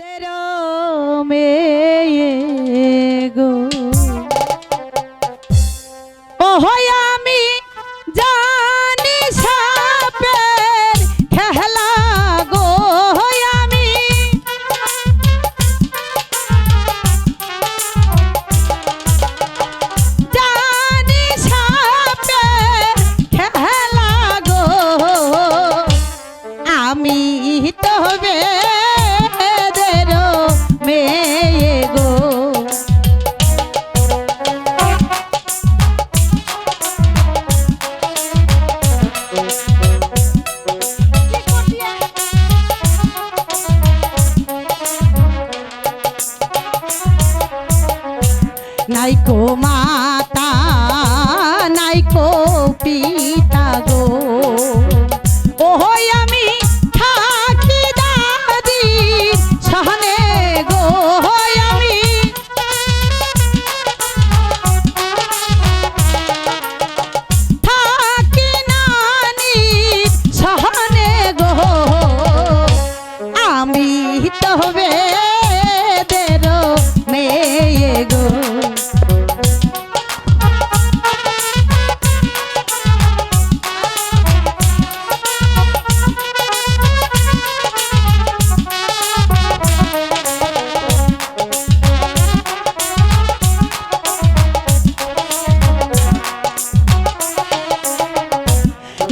दरो में নাইকো মাতা নাইকো পিতা গো। ওহই আমি থাকি দাদি সহনে গো। আমি থাকি নানি গো। আমি তো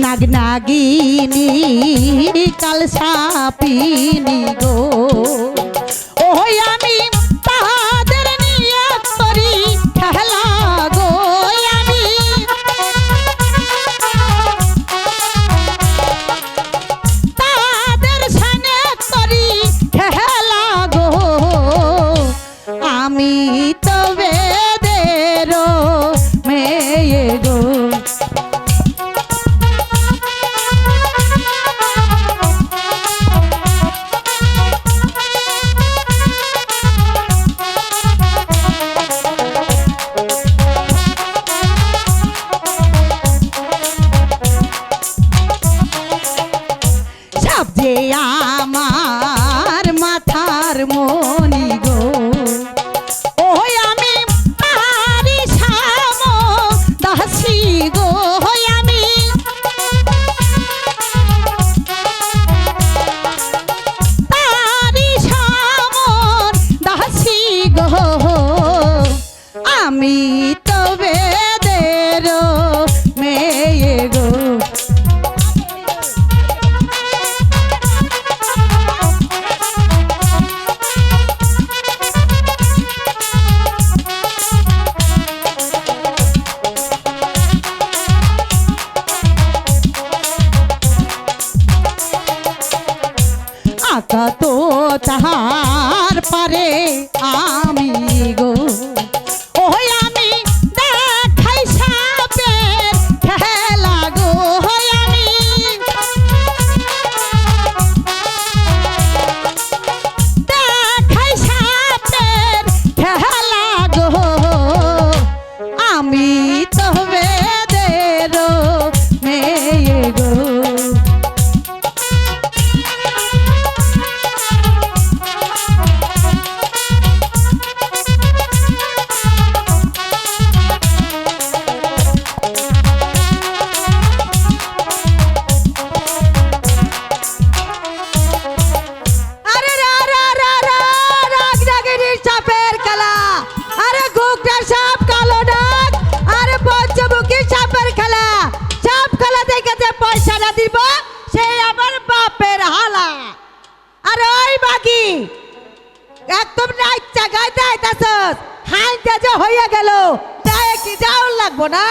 নাগ নাগিনী কাল সাপিনী গো। গো। আকা তো তাহার পারে আমি গো। পয়সাটা দিব সে আমার বাপের হালা। আর ওই বাকি, একদম নাইচা গাইতে আইতাছস হাইতে যে হইয়া গেল, তাই কি যাও লাগবো না?